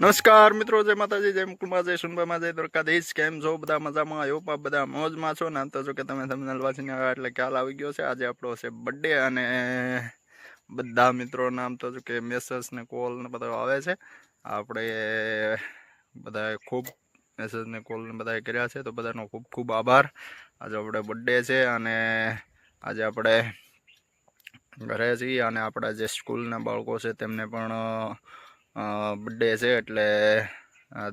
નમસ્કાર મિત્રો, જય માતાજી, જય મુકુલમાં, જય સુનભાઈમાં જય દ્વારકાધીશ. કેમ છો? બધા મજામાં? આવ્યો પા બધા મોજમાં છો ને? તો જો કે તમે તમને વાંચીને આવ્યા એટલે ખ્યાલ આવી ગયો છે. આજે આપણો છે બર્થડે અને બધા મિત્રોના નામ તો જો કે મેસેજ ને કોલ ને બધા આવે છે. આપણે બધાએ ખૂબ મેસેજ ને કોલ ને બધાએ કર્યા છે, તો બધાનો ખૂબ ખૂબ આભાર. આજે આપણે બર્થડે છે અને આજે આપણે ઘરે છીએ અને આપણા જે સ્કૂલના બાળકો છે તેમને પણ બર્થડે છે એટલે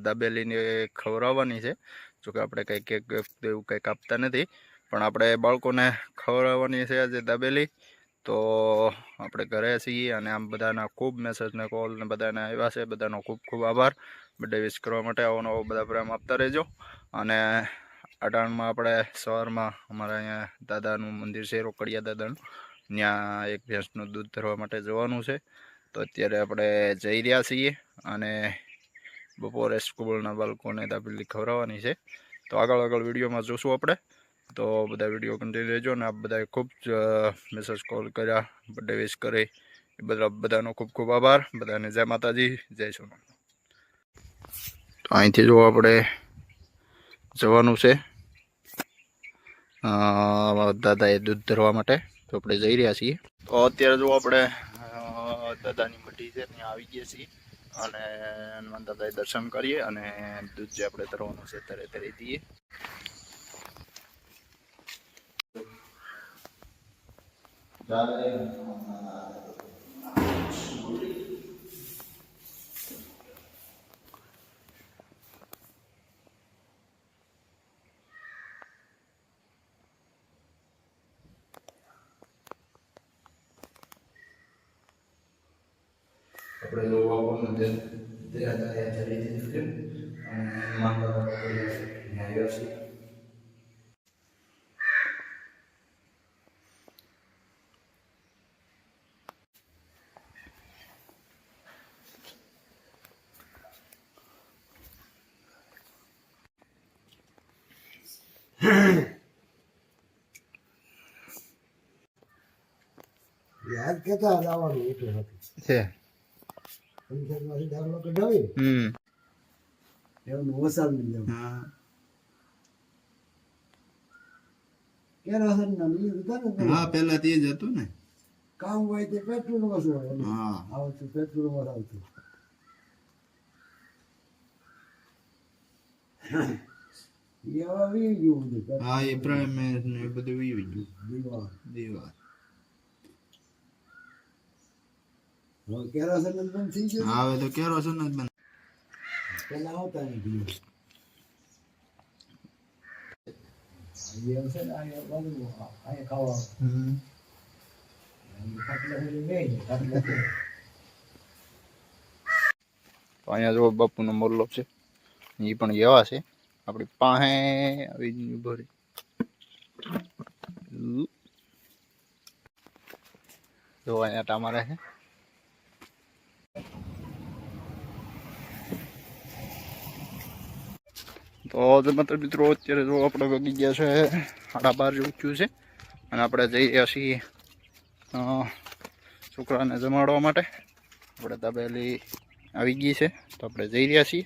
દાબેલીને ખવડાવવાની છે. જોકે આપણે કંઈ કેક એવું કંઈક આપતા નથી. પણ આપણે બાળકોને ખવડાવવાની છે આજે દાબેલી. તો આપણે ઘરે છીએ અને આમ બધાના ખૂબ મેસેજને કોલ ને બધાને આવ્યા છે. બધાનો ખૂબ ખૂબ આભાર. બર્થડે વિશ કરવા માટે આવો નવો બધા પ્રેમ આપતા રહેજો. અને અટાણમાં આપણે સવારમાં અમારા અહીંયા દાદાનું મંદિર છે, રોકડિયા દાદાનું. ત્યાં એક ભેંસનું દૂધ ધરવા માટે જવાનું છે. તો અત્યારે આપણે જઈ રહ્યા છીએ અને બપોરે સ્કૂલના બાળકોને દાબેલી ખવડાવવાની છે. તો આગળ આગળ વિડીયોમાં જોશું આપણે. તો બધા વીડિયો કન્ટિન્યુ રહેજો અને આપ બધાએ ખૂબ જ મેસેજ કોલ કર્યા બર્થડે વિશ કરી. બધા, બધાનો ખૂબ ખૂબ આભાર. બધાને જય માતાજી, જય સોના તો અહીંથી જો આપણે જવાનું છે. દાદાએ દૂધ ધરવા માટે. તો આપણે જઈ રહ્યા છીએ. તો અત્યારે જો આપણે દાદાની મઢી છે, ત્યાં આવી ગયા છીએ. અને હનુમાન દાદાએ દર્શન કરીએ અને દૂધ જે આપણે તરવાનું છે, તરે તરી દઈએ આપણે જોવા પણ છે અને હનુમાન આવ્યા છીએ યાદ કેતા લાવવાનું એટલું હતું છે. પંચાયતમાંથી દાખલો કઢાવી હમ એનું વસાવી લેવું હા કેરોસીન ના બીજું હતા ને હા પેલા તે જ હતું ને કામ હોય તે પેટ્રોલમાં હોય હા આવતું પેટ્રોલમાં આવતું એવા વી ગયું બધું હા એ પ્રાઇમ ને બધું વીવી ગયું. દીવા. દીવા હવે કેરોસીન બંધ થઈ ગયું હા હવે તો કેરોસીન જ બંધ. પેલા આવતા નહીં અહીંયા જો બાપુનો મોરલો છે. એ પણ એવા છે. આપણી પાસે આવી જ ઊભો રહી. જો અહીંયા ટામા છે તો મતલબ મિત્રો અત્યારે જો આપણે વગી ગયા છે, સાડા બાર જેવું થયું છે. અને આપણે જઈ રહ્યા છીએ છોકરાને જમાડવા માટે. આપણે તબેલી આવી ગઈ છે, તો આપણે જઈ રહ્યા છીએ.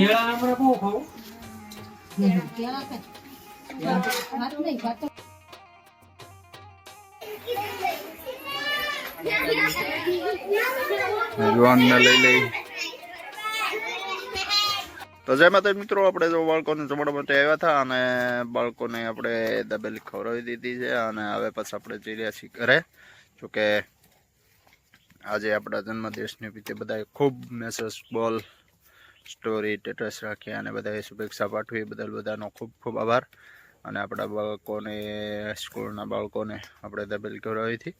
બધી તો જય માતા મિત્રો આપણે જો બાળકોને જમવા માટે આવ્યા હતા અને બાળકોને આપણે દબેલી ખવડાવી દીધી છે અને હવે પછી આપણે જઈ રહ્યા છીએ ઘરે. જોકે આજે આપણા જન્મદિવસની રીતે બધાએ ખૂબ મેસેજ બોલ સ્ટોરી, સ્ટેટસ રાખી અને બધાએ શુભેચ્છા પાઠવી બદલ બધાનો ખૂબ ખૂબ આભાર. અને આપણા બાળકોને, સ્કૂલના બાળકોને આપણે દબેલી ખવડાવીથી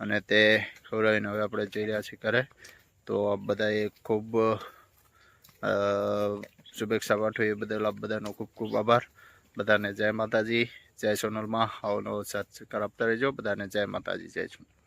અને તે ખવડાવીને હવે આપણે જઈ રહ્યા છીએ ઘરે. તો આપ બધાએ ખૂબ શુભેચ્છા પાઠવી બદલ આપ બધાનો ખૂબ ખૂબ આભાર. બધાને જય માતાજી, જય સોનલમાં. આવો નવો સાથ સહકાર આપતા રહેજો. બધાને જય માતાજી, જય સોનલ.